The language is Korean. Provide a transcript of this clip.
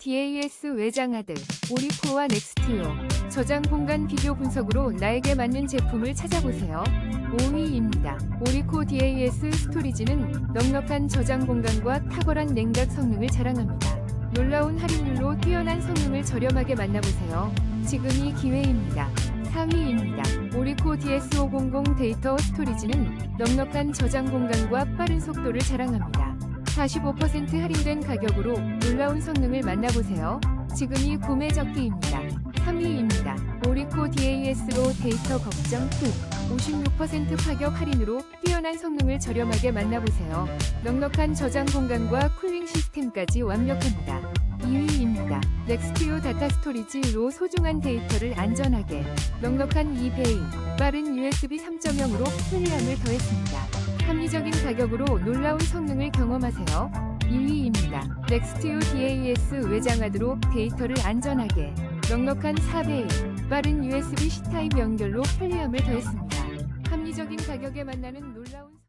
DAS 외장하드, 오리코와 넥스티오, 저장 공간 비교 분석으로 나에게 맞는 제품을 찾아보세요. 5위입니다. 오리코 DAS 스토리지는 넉넉한 저장 공간과 탁월한 냉각 성능을 자랑합니다. 놀라운 할인율로 뛰어난 성능을 저렴하게 만나보세요. 지금이 기회입니다. 4위입니다. 오리코 DS500 데이터 스토리지는 넉넉한 저장 공간과 빠른 속도를 자랑합니다. 45% 할인된 가격으로 놀라운 성능을 만나보세요. 지금이 구매 적기입니다. 3위입니다. 오리코 DAS로 데이터 걱정 끝. 56% 파격 할인으로 뛰어난 성능을 저렴하게 만나보세요. 넉넉한 저장 공간과 쿨링 시스템까지 완벽합니다. 2위입니다. 넥스티오 다타 스토리지로 소중한 데이터를 안전하게 넉넉한 eBay 빠른 USB 3.0으로 편리함을 더했습니다. 가격으로 놀라운 성능을 경험하세요. 2위입니다. 넥스티오 DAS 외장하드로 데이터를 안전하게 넉넉한 4배의 빠른 USB C 타입 연결로 편리함을 더했습니다. 합리적인 가격에 만나는 놀라운